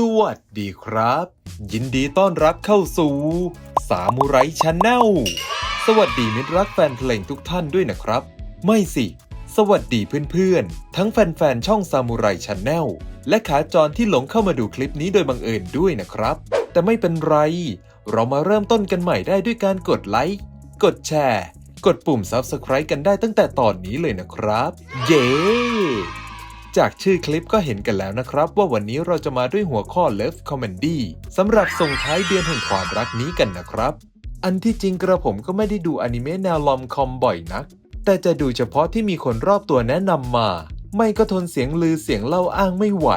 สวัสดีครับ ยินดีต้อนรับเข้าสู่สามูไรชาแนลสวัสดีมิตรรักแฟนเพลงทุกท่านด้วยนะครับ ไม่สิ สวัสดีเพื่อนๆ ทั้งแฟนๆ ช่องซามูไรชาแนลและขาจรที่หลงเข้ามาดูคลิปนี้โดยบังเอิญด้วยนะครับ แต่ไม่เป็นไร เรามาเริ่มต้นกันใหม่ได้ด้วยการกดไลค์กดแชร์ กดปุ่ม Subscribe กันได้ตั้งแต่ตอนนี้เลยนะครับ เย้ จากชื่อคลิปก็เห็นกันแล้วนะครับ ว่าวันนี้เราจะมาด้วยหัวข้อ Love Comedy สำหรับส่งท้ายเดือนแห่งความรักนี้กันนะครับ อันที่จริงกระผมก็ไม่ได้ดูอนิเมะแนวลอมคอมบ่อยนัก แต่จะดูเฉพาะที่มีคนรอบตัวแนะนำมา ไม่ก็ทนเสียงลือเสียงเล่าอ้างไม่ไหว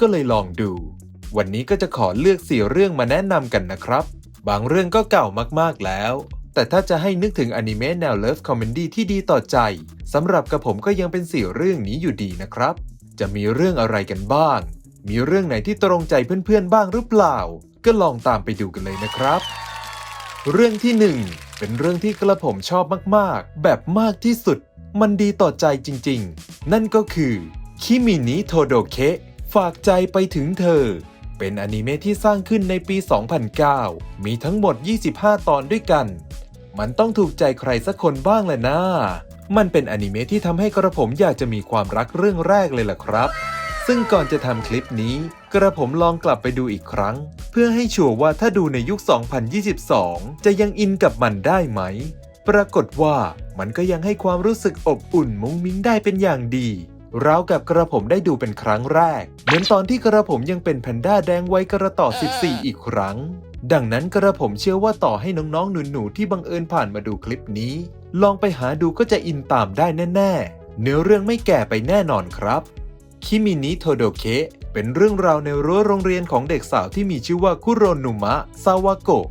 ก็เลยลองดู วันนี้ก็จะขอเลือกสี่เรื่องมาแนะนำกันนะครับ บางเรื่องก็เก่ามากๆแล้วแต่ถ้าจะให้นึกถึงอนิเมะแนวเลิฟคอมเมดี้ที่ดีต่อใจสำหรับกระผมก็ยังเป็นสี่เรื่องนี้อยู่ดีนะครับ จะมีเรื่องอะไรกันบ้าง มีเรื่องไหนที่ตรงใจเพื่อนๆบ้างหรือเปล่า ก็ลองตามไปดูกันเลยนะครับ เรื่องที่หนึ่งเป็นเรื่องที่กระผมชอบมากๆ แบบมากที่สุด มันดีต่อใจจริงๆ นั่นก็คือคิมินิโทโดเคะฝากใจไปถึงเธอ เป็นอนิเมะที่สร้างขึ้นในปี 2009 มีทั้งหมด 25 ตอนด้วยกัน มันต้องถูกใจใครสักคนบ้างแหละนะ มันเป็นอนิเมะที่ทำให้กระผมอยากจะมีความรักเรื่องแรกเลยล่ะครับ ซึ่งก่อนจะทำคลิปนี้ กระผมลองกลับไปดูอีกครั้ง เพื่อให้ชัวร์ว่าถ้าดูในยุค 2022 จะยังอินกับมันได้ไหม ปรากฏว่ามันก็ยังให้ความรู้สึกอบอุ่นมุ้งมิ้งได้เป็นอย่างดีราวกับกระผมได้ดูเป็นครั้งแรก เหมือนตอนที่กระผมยังเป็นแพนด้าแดงไวัยกระต่อ 14 อีกครั้ง ดังนั้นกระผมเชื่อว่าต่อให้น้องๆ หนูๆ ที่บังเอิญผ่านมาดูคลิปนี้ ลองไปหาดูก็จะอินตามได้แน่ ๆ เนื้อเรื่องไม่แก่ไปแน่นอนครับ คิมินิโทโดเคเป็นเรื่องราวในรั้วโรงเรียนของเด็กสาวที่มีชื่อว่าคุโรนุมะซาวาโกะ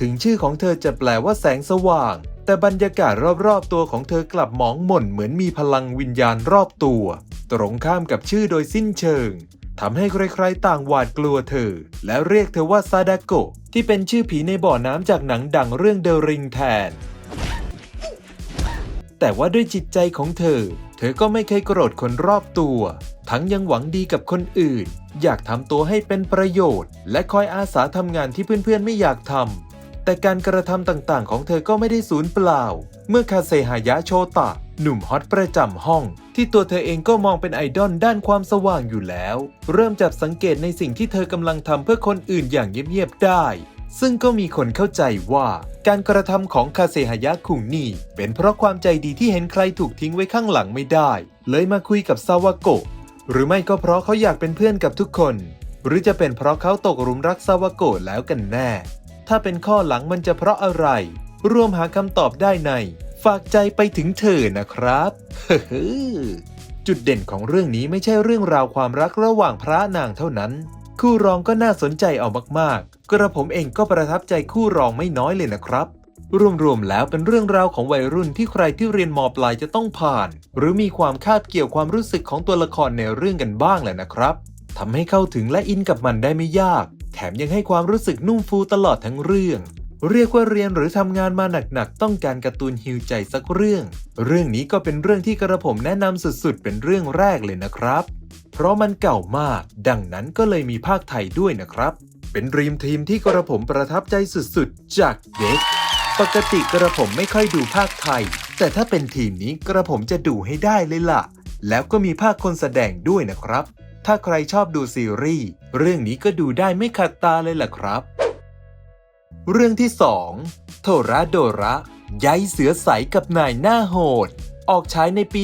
ถึงชื่อของเธอจะแปลว่าแสงสว่าง แต่บรรยากาศรอบๆ ตัวของเธอกลับหมองหม่นเหมือนมีพลังวิญญาณรอบตัว ตรงข้ามกับชื่อโดยสิ้นเชิง ทำให้ใครๆต่างหวาดกลัวเธอ และเรียกเธอว่าซาดาโกะที่เป็นชื่อผีในบ่อน้ำจากหนังดังเรื่องเดริงแทน แต่ว่าด้วยจิตใจของเธอ เธอก็ไม่เคยโกรธคนรอบตัว ทั้งยังหวังดีกับคนอื่น อยากทำตัวให้เป็นประโยชน์ และคอยอาสาทำงานที่เพื่อนๆไม่อยากทำแต่การกระทำต่างๆ ของเธอก็ไม่ได้สูญเปล่า เมื่อคาเซฮายะโชตะ หนุ่มฮอตประจำห้อง ที่ตัวเธอเองก็มองเป็นไอดอลด้านความสว่างอยู่แล้ว เริ่มจับสังเกตในสิ่งที่เธอกำลังทำเพื่อคนอื่นอย่างเงียบๆได้ ซึ่งก็มีคนเข้าใจว่าการกระทำของคาเซฮายะคุงนี่เป็นเพราะความใจดีที่เห็นใครถูกทิ้งไว้ข้างหลังไม่ได้ เลยมาคุยกับซาวาโกะหรือไม่ก็เพราะเขาอยากเป็นเพื่อนกับทุกคน หรือจะเป็นเพราะเขาตกหลุมรักซาวาโกะแล้วกันแน่ ถ้าเป็นข้อหลังมันจะเพราะอะไร ร่วมหาคำตอบได้ใน ฝากใจไปถึงเธอนะครับจุดเด่นของเรื่องนี้ไม่ใช่เรื่องราวความรักระหว่างพระนางเท่านั้น คู่รองก็น่าสนใจเอามากๆ กระผมเองก็ประทับใจคู่รองไม่น้อยเลยนะครับ รวมๆแล้วเป็นเรื่องราวของวัยรุ่นที่ใครที่เรียนมปลายจะต้องผ่าน หรือมีความคาบเกี่ยวความรู้สึกของตัวละครในเรื่องกันบ้างแหละนะครับทำให้เข้าถึงและอินกับมันได้ไม่ยาก แถมยังให้ความรู้สึกนุ่มฟูตลอดทั้งเรื่อง เรียกว่าเรียนหรือทำงานมาหนักๆ ต้องการการ์ตูนฮิวใจสักเรื่อง เรื่องนี้ก็เป็นเรื่องที่กระผมแนะนำสุดๆ เป็นเรื่องแรกเลยนะครับ เพราะมันเก่ามาก ดังนั้นก็เลยมีภาคไทยด้วยนะครับ เป็นรีมทีมที่กระผมประทับใจสุดๆ จากเด็ก ปกติกระผมไม่ค่อยดูภาคไทย แต่ถ้าเป็นทีมนี้กระผมจะดูให้ได้เลยล่ะ แล้วก็มีภาคคนแสดงด้วยนะครับ ถ้าใครชอบดูซีรีส์เรื่องนี้ก็ดูได้ไม่ขัดตาเลยล่ะครับ เรื่องที่ 2 โทระโดระย้ายเสือใสกับนายหน้าโหด ออกฉายในปี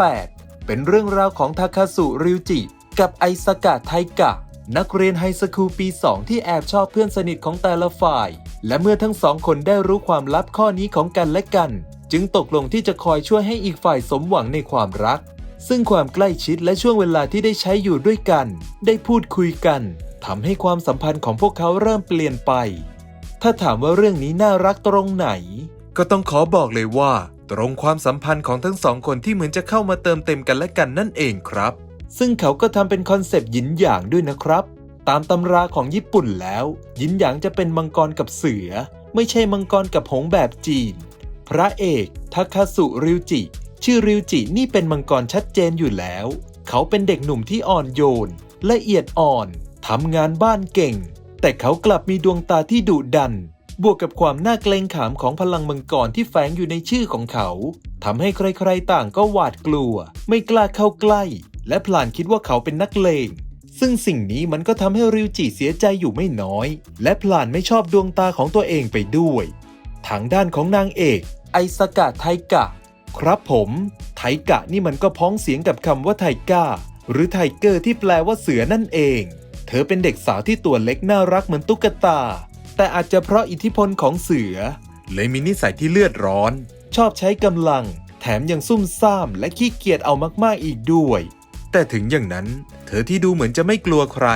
2008 เป็นเรื่องราวของทาคาสุริวจิ กับไอสกะไทกะ นักเรียนไฮสคูลปี 2 ที่แอบชอบเพื่อนสนิทของแต่ละฝ่าย และเมื่อทั้งสองคนได้รู้ความลับข้อนี้ของกันและกัน จึงตกลงที่จะคอยช่วยให้อีกฝ่ายสมหวังในความรัก ซึ่งความใกล้ชิดและช่วงเวลาที่ได้ใช้อยู่ด้วยกัน ได้พูดคุยกันทำให้ความสัมพันธ์ของพวกเขาเริ่มเปลี่ยนไป ถ้าถามว่าเรื่องนี้น่ารักตรงไหน ก็ต้องขอบอกเลยว่า ตรงความสัมพันธ์ของทั้งสองคนที่เหมือนจะเข้ามาเติมเต็มกันและกันนั่นเองครับ ซึ่งเขาก็ทำเป็นคอนเซปต์หยินหยางด้วยนะครับ ตามตำราของญี่ปุ่นแล้วหยินหยางจะเป็นมังกรกับเสือ ไม่ใช่มังกรกับหงแบบจีน พระเอกทาคาสุริวจิ ชื่อริวจินี่เป็นมังกรชัดเจนอยู่แล้ว เขาเป็นเด็กหนุ่มที่อ่อนโยน ละเอียดอ่อนทำงานบ้านเก่ง แต่เขากลับมีดวงตาที่ดุดัน บวกกับความน่าเกรงขามของพลังมังกรที่แฝงอยู่ในชื่อของเขาทำให้ใครๆต่างก็หวาดกลัว ไม่กล้าเข้าใกล้ และพลานคิดว่าเขาเป็นนักเลงซึ่งสิ่งนี้มันก็ทำให้ริวจิเสียใจอยู่ไม่น้อย และพลานไม่ชอบดวงตาของตัวเองไปด้วย ทางด้านของนางเอก ไอสกะไทกะ ครับผม ไทกะนี่มันก็พ้องเสียงกับคำว่าไทก้าหรือไทเกอร์ที่แปลว่าเสือนั่นเอง เธอเป็นเด็กสาวที่ตัวเล็กน่ารักเหมือนตุ๊กตา แต่อาจจะเพราะอิทธิพลของเสือ เลยมีนิสัยที่เลือดร้อน ชอบใช้กำลัง แถมยังซุ่มซ่ามและขี้เกียจเอามากๆอีกด้วย แต่ถึงอย่างนั้น เธอที่ดูเหมือนจะไม่กลัวใคร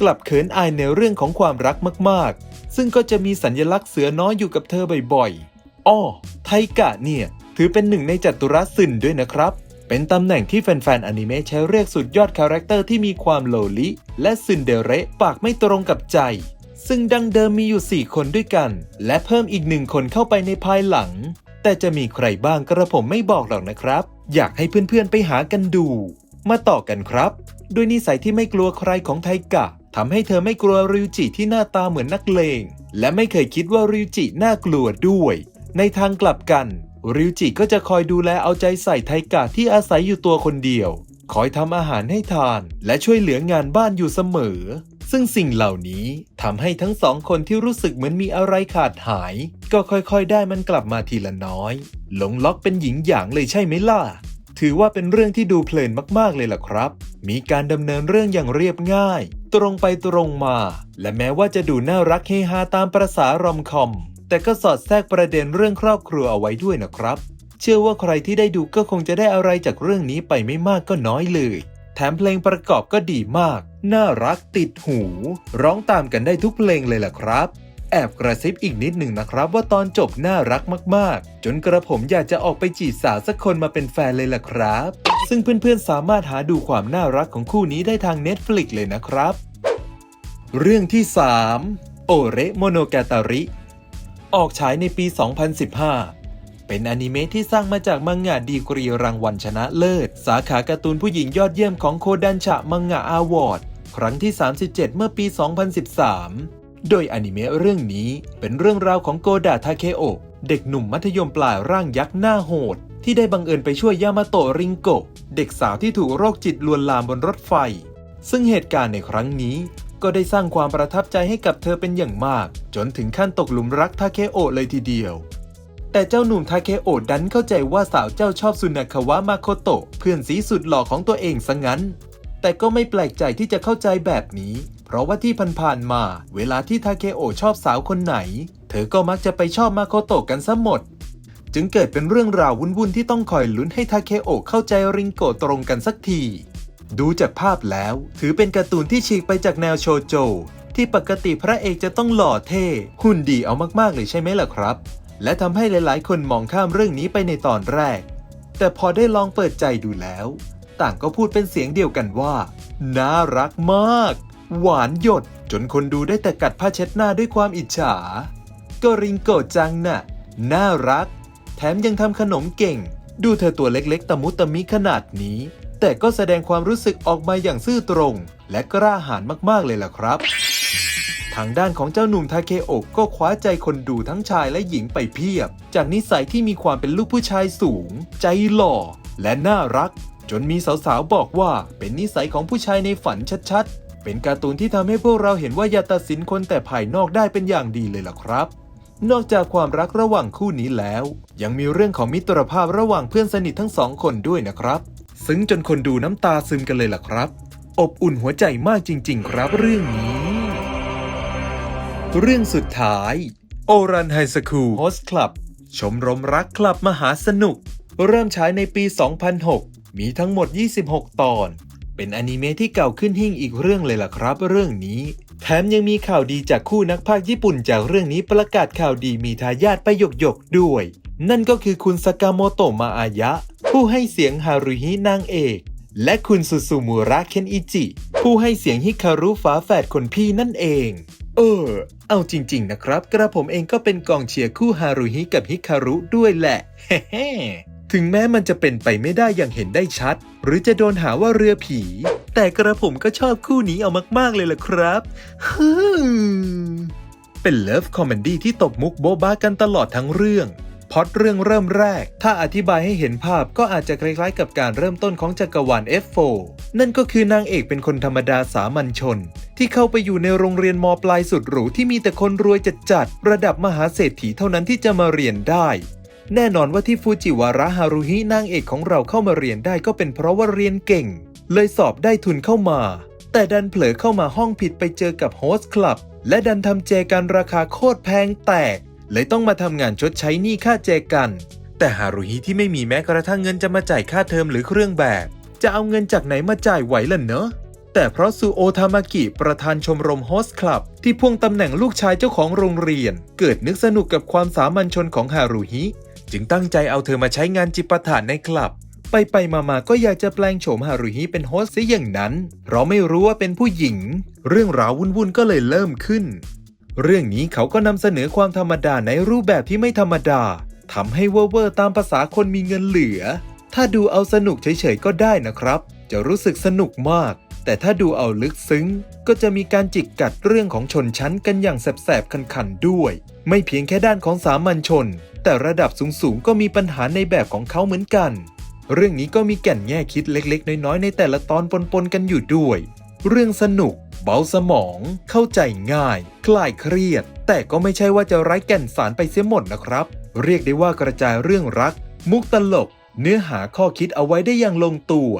กลับเขินอายในเรื่องของความรักมากๆ ซึ่งก็จะมีสัญลักษณ์เสือน้อยอยู่กับเธอบ่อยๆอ้อไทกะเนี่ย ถือเป็นหนึ่งในจัตุรัสซึนด้วยนะครับ เป็นตำแหน่งที่แฟนๆอนิเมะใช้เรียกสุดยอดคาแรคเตอร์ที่มีความโลลิและซึนเดเระปากไม่ตรงกับใจ ซึ่งดังเดิมมีอยู่ 4 คนด้วยกัน และเพิ่มอีกหนึ่งคนเข้าไปในภายหลัง แต่จะมีใครบ้างกระผมไม่บอกหรอกนะครับ อยากให้เพื่อนๆไปหากันดู มาต่อกันครับ ด้วยนิสัยที่ไม่กลัวใครของไทกะทำให้เธอไม่กลัวริวจิที่หน้าตาเหมือนนักเลง และไม่เคยคิดว่าริวจิน่ากลัวด้วย ในทางกลับกัน ริวจิก็จะคอยดูแลเอาใจใส่ไทกะที่อาศัยอยู่ตัวคนเดียว คอยทำอาหารให้ทาน และช่วยเหลืองานบ้านอยู่เสมอ ซึ่งสิ่งเหล่านี้ทำให้ทั้งสองคนที่รู้สึกเหมือนมีอะไรขาดหาย ก็ค่อยๆ ได้มันกลับมาทีละน้อย หลงล็อกเป็นหญิงหยางเลยใช่ไหมล่ะ ถือว่าเป็นเรื่องที่ดูเพลินมากๆเลยล่ะครับ มีการดำเนินเรื่องอย่างเรียบง่าย ตรงไปตรงมา และแม้ว่าจะดูน่ารักเฮฮาตามประษารอมคอม แต่ก็สอดแทรกประเด็นเรื่องครอบครัวเอาไว้ด้วยนะครับ เชื่อว่าใครที่ได้ดูก็คงจะได้อะไรจากเรื่องนี้ไปไม่มากก็น้อยเลย แถมเพลงประกอบก็ดีมาก น่ารักติดหู ร้องตามกันได้ทุกเพลงเลยล่ะครับ แอบกระซิบอีกนิดหนึ่งนะครับ ว่าตอนจบน่ารักมากๆ จนกระผมอยากจะออกไปจีบสาวสักคนมาเป็นแฟนเลยล่ะครับ ซึ่งเพื่อนๆสามารถหาดูความน่ารักของคู่นี้ได้ทาง Netflix เลยนะครับ เรื่องที่ 3 โอเรโมโนกาตาริ ออกฉายในปี 2015 เป็นอนิเมะที่สร้างมาจากมังงะดีกรีรางวัลชนะเลิศ สาขาการ์ตูนผู้หญิงยอดเยี่ยมของโคดันชะมังงะอาวอร์ดครั้งที่ 37 เมื่อปี 2013 โดยอนิเมะเรื่องนี้เป็นเรื่องราวของโกดะทาเคโอเด็กหนุ่มมัธยมปลายร่างยักษ์หน้าโหด ที่ได้บังเอิญไปช่วยยามาโตะริงโกะเด็กสาวที่ถูกโรคจิตลวนลามบนรถไฟ ซึ่งเหตุการณ์ในครั้งนี้ ก็ได้สร้างความประทับใจให้กับเธอเป็นอย่างมาก จนถึงขั้นตกหลุมรักทาเคโอะเลยทีเดียว แต่เจ้าหนุ่มทาเคโอะดันเข้าใจว่าสาวเจ้าชอบสุนัคาวะมาโคโตะเพื่อนสีสุดหล่อของตัวเองซะงั้น แต่ก็ไม่แปลกใจที่จะเข้าใจแบบนี้ เพราะว่าที่ผ่านๆมา เวลาที่ทาเคโอะชอบสาวคนไหน เธอก็มักจะไปชอบมาโคโตะกันซะหมด จึงเกิดเป็นเรื่องราววุ่นๆที่ต้องคอยลุ้นให้ทาเคโอะเข้าใจริงโกะตรงกันสักที ดูจากภาพแล้ว ถือเป็นการ์ตูนที่ฉีกไปจากแนวโชโจ ที่ปกติพระเอกจะต้องหล่อเท่ หุ่นดีเอามากๆเลยใช่ไหมล่ะครับ และทำให้หลายๆ คนมองข้ามเรื่องนี้ไปในตอนแรก แต่พอได้ลองเปิดใจดูแล้ว ต่างก็พูดเป็นเสียงเดียวกันว่า น่ารักมาก หวานหยด จนคนดูได้แต่กัดผ้าเช็ดหน้าด้วยความอิจฉา ก็ริงโกจังน่ะ น่ารัก แถมยังทำขนมเก่ง ดูเธอตัวเล็กๆ ตะมุตะมิขนาดนี้ แต่ก็แสดงความรู้สึกออกมาอย่างซื่อตรง และกล้าหาญมากๆเลยล่ะครับ ทางด้านของเจ้าหนุ่มทาเคโอะก็คว้าใจคนดูทั้งชายและหญิงไปเพียบ จากนิสัยที่มีความเป็นลูกผู้ชายสูง ใจหล่อ และน่ารัก จนมีสาวๆบอกว่าเป็นนิสัยของผู้ชายในฝันชัดๆ เป็นการ์ตูนที่ทำให้พวกเราเห็นว่าอย่าตัดสินคนแต่ภายนอกได้เป็นอย่างดีเลยล่ะครับนอกจากความรักระหว่างคู่นี้แล้ว ยังมีเรื่องของมิตรภาพระหว่างเพื่อนสนิททั้งสองคนด้วยนะครับ ซึ้งจนคนดูน้ำตาซึมกันเลยล่ะครับ อบอุ่นหัวใจมากจริง ๆ ครับเรื่องนี้ เรื่องสุดท้าย โอรันไฮสคูลโฮสคลับ ชมรมรักคลับมหาสนุก เริ่มฉายในปี 2006 มีทั้งหมด 26 ตอน เป็นอนิเมะที่เก่าขึ้นหิ่งอีกเรื่องเลยล่ะครับ เรื่องนี้ แถมยังมีข่าวดีจากคู่นักพากย์ญี่ปุ่นจากเรื่องนี้ประกาศข่าวดีมีทายาทไปหยกหยกๆด้วย นั่นก็คือคุณสากาโมโตะมาอายะ ผู้ให้เสียงฮารุฮินางเอก และคุณซูซูมุระเคนอิจิ ผู้ให้เสียงฮิคารุฝาแฝดคนพี่นั่นเอง เออ เอาจริง ๆ นะครับ กระผมเองก็เป็นกองเชียร์คู่ฮารุฮิกับฮิคารุด้วยแหละเฮ้ถึงแม้มันจะเป็นไปไม่ได้อย่างเห็นได้ชัด หรือจะโดนหาว่าเรือผี แต่กระผมก็ชอบคู่นี้เอามากๆเลยล่ะครับฮึเป็นเลิฟคอมเมดี้ที่ตบมุกโบ๊ะบ้ากันตลอดทั้งเรื่อง พอตเรื่องเริ่มแรก ถ้าอธิบายให้เห็นภาพก็อาจจะคล้ายๆ กับการเริ่มต้นของจักรวาล F4 นั่นก็คือนางเอกเป็นคนธรรมดาสามัญชน ที่เข้าไปอยู่ในโรงเรียนมปลายสุดหรูที่มีแต่คนรวยจัดๆระดับมหาเศรษฐีเท่านั้นที่จะมาเรียนได้แน่นอนว่าที่ฟูจิวาระฮารุฮินางเอกของเราเข้ามาเรียนได้ก็เป็นเพราะว่าเรียนเก่ง เลยสอบได้ทุนเข้ามา แต่ดันเผลอเข้ามาห้องผิดไปเจอกับโฮสต์คลับ และดันทำแจกันราคาโคตรแพงแตก เลยต้องมาทำงานชดใช้หนี้ค่าแจกัน แต่ฮารุฮิที่ไม่มีแม้กระทั่งเงินจะมาจ่ายค่าเทอมหรือเครื่องแบบ จะเอาเงินจากไหนมาจ่ายไหวล่ะเนอะแต่เพราะซูโอทามากิประธานชมรมโฮสต์คลับ ที่พ่วงตำแหน่งลูกชายเจ้าของโรงเรียน เกิดนึกสนุกกับความสามัญชนของฮารุฮิ จึงตั้งใจเอาเธอมาใช้งานจิปาถะในคลับ ไปไปมามาก็อยากจะแปลงโฉมฮารุฮิเป็นโฮสต์ซะอย่างนั้น เพราะไม่รู้ว่าเป็นผู้หญิง เรื่องราววุ่นๆก็เลยเริ่มขึ้น เรื่องนี้เขาก็นำเสนอความธรรมดาในรูปแบบที่ไม่ธรรมดาทำให้เวอร์เวอร์ตามภาษาคนมีเงินเหลือ ถ้าดูเอาสนุกเฉยๆก็ได้นะครับ จะรู้สึกสนุกมาก แต่ถ้าดูเอาลึกซึ้ง ก็จะมีการจิกกัดเรื่องของชนชั้นกันอย่างแสบๆคันๆด้วย ไม่เพียงแค่ด้านของสามัญชน แต่ระดับสูงๆก็มีปัญหาในแบบของเขาเหมือนกัน เรื่องนี้ก็มีแก่นแง่คิดเล็กๆ น้อยๆ ในแต่ละตอนปนๆกันอยู่ด้วย เรื่องสนุก เบาสมอง เข้าใจง่าย คลายเครียด แต่ก็ไม่ใช่ว่าจะไร้แก่นสารไปเสียหมดนะครับ เรียกได้ว่ากระจายเรื่องรัก มุกตลก เนื้อหาข้อคิดเอาไว้ได้อย่างลงตัว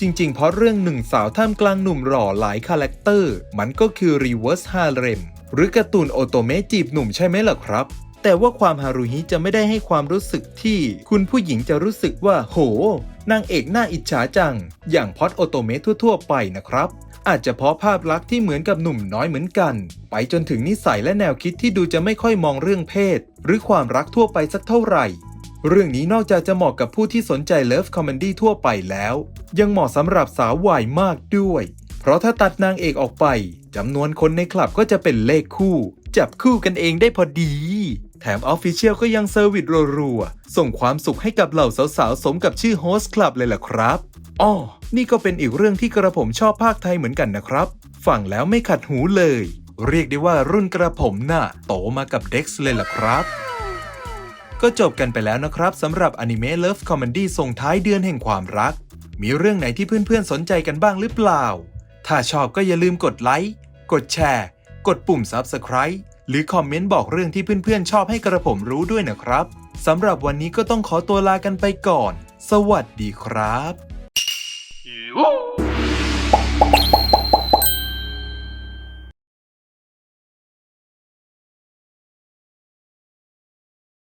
จริงๆ เพราะเรื่องหนึ่งสาวท่ามกลางหนุ่มหล่อหลายคาแรคเตอร์ มันก็คือ Reverse Harem หรือการ์ตูนโอโตเมจีบหนุ่มใช่ไหมล่ะครับแต่ว่าความฮารุฮิจะไม่ได้ให้ความรู้สึกที่ คุณผู้หญิงจะรู้สึกว่า โห นางเอกน่าอิจฉาจัง อย่างพอดโอโตเมทั่วๆไปนะครับ อาจจะเพราะภาพลักษณ์ที่เหมือนกับหนุ่มน้อยเหมือนกัน ไปจนถึงนิสัยและแนวคิดที่ดูจะไม่ค่อยมองเรื่องเพศ หรือความรักทั่วไปสักเท่าไหร่ เรื่องนี้นอกจากจะเหมาะกับผู้ที่สนใจเลิฟคอมเมดี้ทั่วไปแล้ว ยังเหมาะสำหรับสาววัยมากด้วย เพราะถ้าตัดนางเอกออกไปจำนวนคนในคลับก็จะเป็นเลขคู่ จับคู่กันเองได้พอดี แถมออฟฟิเชียลก็ยังเซอร์วิสรัวๆ ส่งความสุขให้กับเหล่าสาวๆ สมกับชื่อโฮสต์คลับเลยล่ะครับอ้อนี่ก็เป็นอีกเรื่องที่กระผมชอบภาคไทยเหมือนกันนะครับ ฟังแล้วไม่ขัดหูเลย เรียกได้ว่ารุ่นกระผมน่ะ โตมากับเด็กซ์เลยล่ะครับก็จบกันไปแล้วนะครับสำหรับอนิเมะเลิฟคอมเมดี้ส่งท้ายเดือนแห่งความรัก มีเรื่องไหนที่เพื่อนๆ สนใจกันบ้างหรือเปล่า ถ้าชอบก็อย่าลืมกดไลค์ กดแชร์ กดปุ่ม Subscribe หรือคอมเมนต์บอกเรื่องที่เพื่อนๆชอบให้กระผมรู้ด้วยนะครับสำหรับวันนี้ก็ต้องขอตัวลากันไปก่อน สวัสดีครับ Woo!